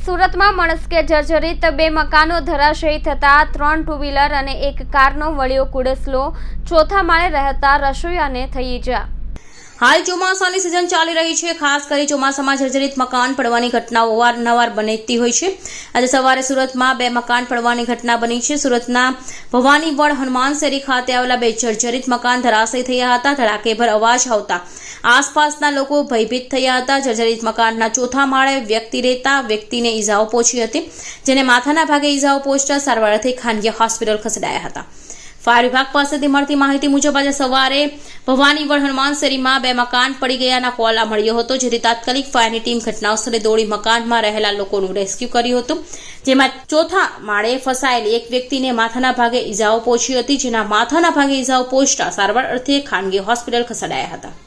સુરતમાં મણસ્કે જર્જરિત બે મકાનો ધરાશયી થતા ત્રણ ટુ વ્હીલર અને એક કારનો વળ્યો કુડસલો ચોથા માળે રહેતા રસોઈયાને થઈ ઈજા. હાલ ચોમાસાની સિઝન ચાલી રહી છે. ખાસ કરી ચોમાસામાં જર્જરિત મકાન પડવાની ઘટનાઓ અવારનવાર બનતી હોય છે. આજે સવારે સુરતમાં બે મકાન પડવાની ઘટના બની છે. સુરતના ભવાનીવડ હનુમાન શેરી ખાતે આવેલા બે જર્જરિત મકાન ધરાશય થયા હતા. ધડાકેભર અવાજ આવતા આસપાસના લોકો ભયભીત થયા હતા. જર્જરિત મકાનના ચોથા માળે વ્યક્તિ રહેતા વ્યક્તિને ઈજાઓ પહોંચી હતી, જેને માથાના ભાગે ઈજાઓ પહોંચતા સારવારથી ખાનગી હોસ્પિટલ ખસેડાયા હતા. ફાયર વિભાગ પાસેથી મળતી માહિતી મુજબ આજે સવારે ભવાનીવડ હનુમાન શેરીમાં બે મકાન પડી ગયાના કોલ મળ્યો હતો, જેથી તાત્કાલિક ફાયરની ટીમ ઘટનાસ્થળે દોડી મકાનમાં રહેલા લોકોનું રેસ્ક્યુ કર્યું હતું. જેમાં ચોથા માળે ફસાયેલી એક વ્યક્તિને માથાના ભાગે ઈજાઓ પહોંચી હતી, જેના માથાના ભાગે ઈજાઓ પહોંચતા સારવાર અર્થે ખાનગી હોસ્પિટલ ખસેડાયા હતા.